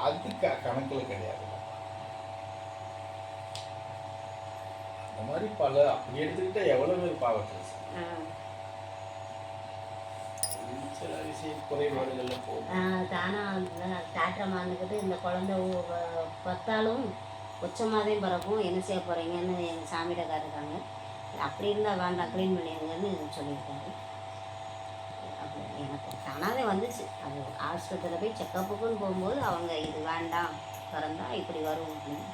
அது கணக்கில் கிடையாது. அந்த மாதிரி பல அப்படி எடுத்துக்கிட்டா எவ்வளோ பேர் பாவத்தில். சில விஷய குறைபாடுகளில் போகும். ஆ, தானா அந்த டாக்டர் மாந்துக்கிட்டு இந்த குழந்தை பத்தாலும் உச்சமாதையும் பிறக்கும் என்ன செய்ய போகிறீங்கன்னு எங்கள் சாமிகிட்ட காட்டுறாங்க அப்படி இருந்தால் வேண்டாம் க்ளீன் பண்ணிடுங்கன்னு சொல்லியிருக்காரு. அப்படி எனக்கு தானாகவே வந்துச்சு. அது ஹாஸ்பிட்டலில் போய் செக்கப்புக்குன்னு போகும்போது அவங்க இது வேண்டாம் பிறந்தால் இப்படி வரும் அப்படின்னு.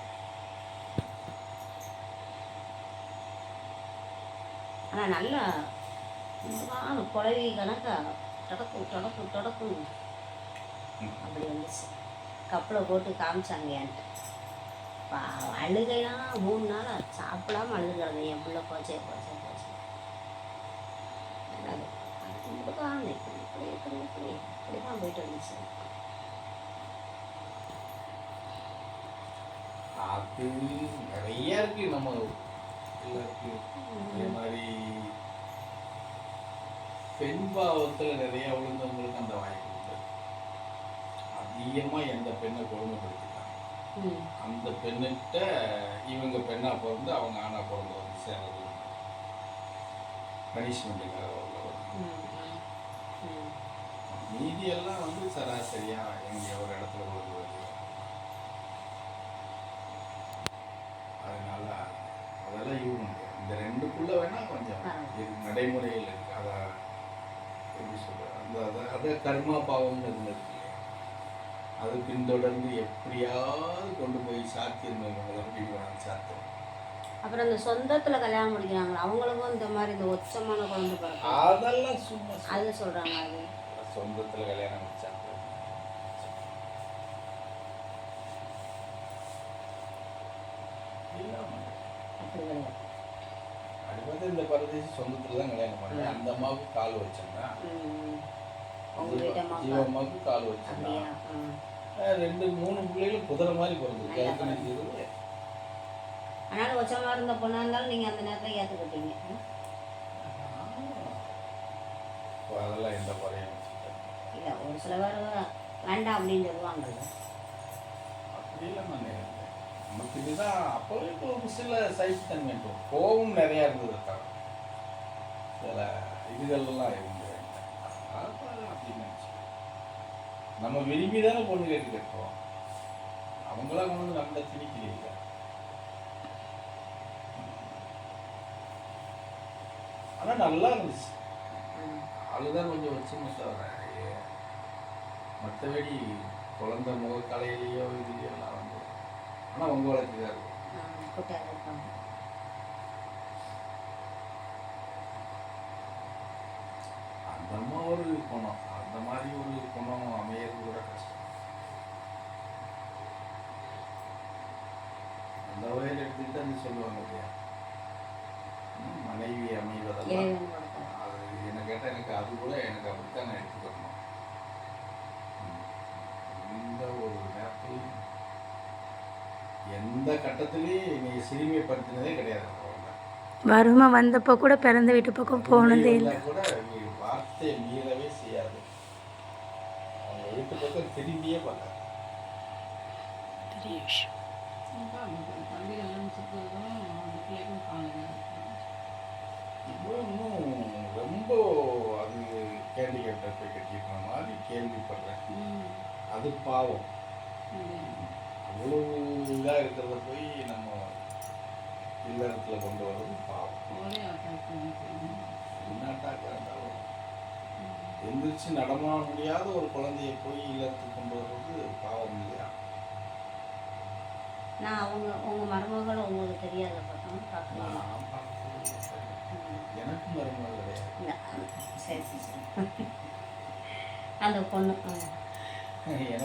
ஆனால் நல்லா நிதான குழவி கணக்காக தொடக்கும் தொடக்கும் தொடக்கும். அப்படி வந்துச்சு. கப்பில் போட்டு காமிச்சாங்க என்கிட்ட. பா அழுகைலாம் மூணு நாள் சாப்பிடாம அழுதுகிறது என் பிள்ளை போச்சே போச்சே போச்சே. அது இப்படிதான் இப்படி இப்படி இப்படி இப்படி இப்படி தான் போயிட்டு இருந்துச்சு அது நிறைய இருக்கு நம்ம இருக்கு அதே மாதிரி பெண் பாவத்தில் நிறைய விழுந்தவங்களுக்கு அந்த வாய்ப்பு உண்டு அதிகமாக எந்த பெண்ணை கொடுமைப்படுத்திட்டாங்க அந்த பெண்ணுகிட்ட இவங்க பெண்ணாக பிறந்து அவங்க ஆணாக பிறந்து வந்து சேர்றது பனிஷ்மெண்ட்டுக்காக மீதி எல்லாம் வந்து சராசரியா எங்க ஒரு இடத்துல வருது அதனால அதெல்லாம் இவங்க இந்த ரெண்டுக்குள்ள வேணா கொஞ்சம். இது நடைமுறையில் இருக்கு. அத எப்படி சொல்றது? அந்த அத அதை கர்மா பாவம்னு இருந்தது அது பின்தொடர்ந்து எப்படியாவது கொண்டு போய் சாத்தியம் அப்படின்னு சாத்தியம். அப்புறம் இந்த சொந்தத்தில் கல்யாணம் முடிக்கிறாங்களா? அவங்களுக்கும் இந்த மாதிரி இந்த உச்சமான குழந்தை பிறக்கும். அதெல்லாம் சும்மா அது சொல்கிறாங்க அது. சொந்தத்தில் கல்யாணம் வச்சாங்க வந்து இந்த பரதேசி சொந்தத்துல தான் கல்யாணம் பண்ணேன் அந்த அம்மாவுக்கு கால் ஜீவ அம்மாவுக்கு கால் அஹ் ரெண்டு மூணு பிள்ளைகளும் குதிரை மாதிரி நிற்கிறது அதனால் உச்சமாக இருந்த பொண்ணாக இருந்தாலும் நீங்கள் அந்த நேரத்தில் ஏற்றுக்கிட்டீங்க அதெல்லாம் எந்த குறையும் இல்லை. ஒரு சில பேர் வேண்டாம் அப்படின்னு சொல்லுவாங்கல்ல அப்படி இல்லை நமக்கு இதுதான் அப்போவே ஒரு சில சைத்தன்மை கோபம் நிறையா இருந்தது தான் சில இதுகள்லாம் இருந்து. அப்படின்னு நம்ம விரும்பி தானே பொண்ணு கேட்டு கேட்போம் அவங்களாம் கொண்டு வந்து நம்மள திணிக்கிறீங்க. ஆனால் நல்லா இருந்துச்சு. ஆளுதான் கொஞ்சம் வச்சு தவிர மற்றபடி குழந்தை முகக்கலையிலையோ இதுலையோ எல்லாம் வந்து ஆனால் உங்க வளர்ச்சி தான் இருக்கும் அந்த அம்மா ஒரு குணம் அந்த மாதிரி ஒரு குணம் அமையறது கூட கஷ்டம். அந்த வகையில் எடுத்துக்கிட்டு அந்த சொல்லுவாங்க இல்லையா? என்ன கேட்டால் எனக்கு அது கூட எனக்கு அப்படித்தான் நான் எடுத்துக்கணும் ம். எந்த ஒரு நேரத்திலையும் எந்த கட்டத்திலையும் நீ சிறுமைப்படுத்தினதே கிடையாது. வறுமை வந்தப்போ கூட பிறந்த வீட்டு பக்கம் போனதே இல்லை. கூட நீ வார்த்தையை மீறவே செய்யாது. அவங்க வீட்டு பக்கம் திரும்பியே பார்க்காது. பெரிய விஷயம். போய் கட்டிக்கிற மாதிரி கேள்விப்படுறேன். அது பாவம்? அவ்வளோ இதாக இருக்கிறத போய் நம்ம இல்லறத்தில் கொண்டு வர்றது பாவம். உள்நாட்டாக இருந்தாலும் எந்திரிச்சு நடமாட முடியாத ஒரு குழந்தைய போய் இல்லறத்துக்கு கொண்டு வர்றது பாவம் இல்லையா? நான் அவங்க உங்கள் மருமகள் உங்களுக்கு தெரியாத பக்கம் பார்க்கலாம். எனக்கு மருமகள் கிடையாது. சரி சரி. சரி அந்த பொண்ணு ம். எனக்கு